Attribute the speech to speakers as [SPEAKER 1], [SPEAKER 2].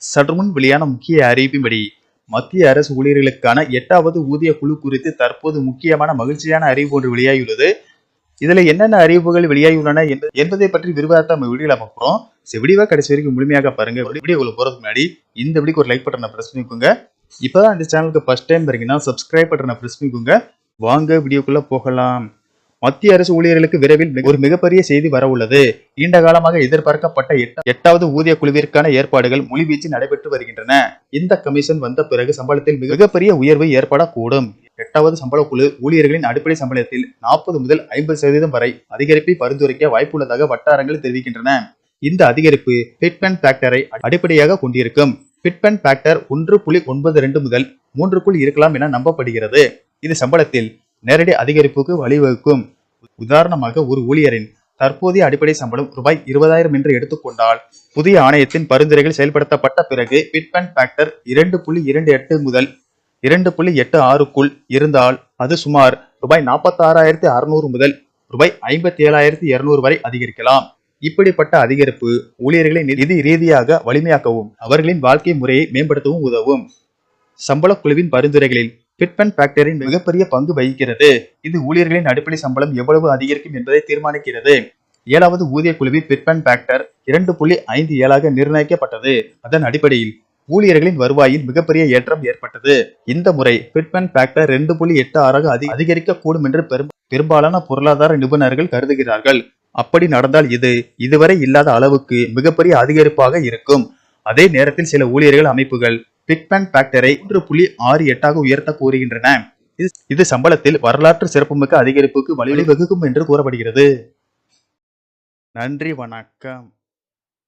[SPEAKER 1] சற்றுமுன் வெளியான முக்கிய அறிவிப்பின்படி மத்திய அரசு ஊழியர்களுக்கான எட்டாவது ஊதிய குழு குறித்து தற்போது முக்கியமான மகிழ்ச்சியான அறிவு ஒன்று வெளியாகியுள்ளது. இதுல என்னென்ன அறிவுகள் வெளியாகியுள்ளன என்ப- என்பதை பற்றி விரிவாக நம்ம வீடியோல பார்க்குறோம் சரி விடிவா கடைசி வரைக்கும் முழுமையாக பாருங்க. வீடியோ போறதுக்கு முன்னாடி இந்த வீடியோக்கு ஒரு லைக் பட்டனை பிரஸ் பண்ணிக்கோங்க. இப்பதான் இந்த சேனலுக்கு ஃபர்ஸ்ட் டைம் பாருங்கன்னா சப்ஸ்கிரைப் பட்டனை பிரஸ் பண்ணிக்கோங்க. வாங்க வீடியோக்குள்ள போகலாம். மத்திய அரசு ஊழியர்களுக்கு விரைவில் ஒரு மிகப்பெரிய செய்தி வர உள்ளது. நீண்ட காலமாக எதிர்பார்க்கப்பட்ட எட்ட- எட்டாவது ஊதிய குழுவிற்கான ஏற்பாடுகள் முழுவீச்சு நடைபெற்று வருகின்றன. இந்த கமிஷன் வந்த பிறகு சம்பளத்தில் மிக- மிகப்பெரிய உயர்வு ஏற்படக்கூடும். எட்டாவது சம்பள குழு ஊழியர்களின் அடிப்படை சம்பளத்தில் நாற்பது முதல் ஐம்பது சதவீதம் வரை அதிகரிப்பை பரிந்துரைக்க வாய்ப்புள்ளதாக வட்டாரங்கள் தெரிவிக்கின்றன. இந்த அதிகரிப்பு பிட்மென்ட் ஃபேக்டரை அடிப்படையாக கொண்டிருக்கும். பிட்மென்ட் ஃபேக்டர் ஒன்று புள்ளி ஒன்பது ரெண்டு முதல் மூன்றுக்குள் இருக்கலாம் என நம்பப்படுகிறது. இது சம்பளத்தில் நேரடி அதிகரிப்புக்கு வழிவகுக்கும். உதாரணமாக ஒரு ஊழியரின் தற்போதைய அடிப்படை சம்பளம் ரூபாய் இருபதாயிரம் என்று எடுத்துக்கொண்டால் புதிய ஆணையத்தின் பரிந்துரைகள் செயல்படுத்தப்பட்ட பிறகு பிட்மென்ட் ஃபேக்டர் இரண்டு புள்ளி இரண்டு எட்டு முதல் இரண்டு புள்ளி எட்டு ஆறுக்குள் இருந்தால் அது சுமார் ரூபாய் நாற்பத்தாறாயிரத்தி அறுநூறு முதல் ரூபாய் ஐம்பத்தி ஏழாயிரத்தி இருநூறு வரை அதிகரிக்கலாம். இப்படிப்பட்ட அதிகரிப்பு ஊழியர்களை நிதி ரீதியாக வலிமையாக்கவும் அவர்களின் வாழ்க்கை முறையை மேம்படுத்தவும் உதவும். சம்பள குழுவின் பரிந்துரைகளில் பிட்மென்ட் ஃபேக்டரின் மிகப்பெரிய பங்கு வகிக்கிறது. இது ஊழியர்களின் அடிப்படை சம்பளம் எவ்வளவு அதிகரிக்கும் என்பதை தீர்மானிக்கிறது. ஏழாவது ஊதிய குழுவின் பிட்மென்ட் ஃபேக்டர் இரண்டு புள்ளி ஐந்து ஏழாக நிர்ணயிக்கப்பட்டது. அதன் அடிப்படையில் ஊழியர்களின் வருவாயில் மிகப்பெரிய ஏற்றம் ஏற்பட்டது. இந்த முறை பிட்மென்ட் ஃபேக்டர் ரெண்டு புள்ளி எட்டு ஆறாக அதி- அதிகரிக்கக்கூடும் என்று பெரும் பெரும்பாலான பொருளாதார நிபுணர்கள் கருதுகிறார்கள். அப்படி நடந்தால் இது இதுவரை இல்லாத அளவுக்கு மிகப்பெரிய அதிகரிப்பாக இருக்கும். அதே நேரத்தில் சில ஊழியர்கள் அமைப்புகள் பிட்மென்ட் ஃபேக்டரை ஒன்று புள்ளி ஆறு எட்டாக உயர்த்த கோருகின்றன. இது- இது சம்பளத்தில் வரலாற்று சிறப்புமிக்க அதிகரிப்புக்கு வழிவகுக்கும் என்று கூறப்படுகிறது. நன்றி வணக்கம்.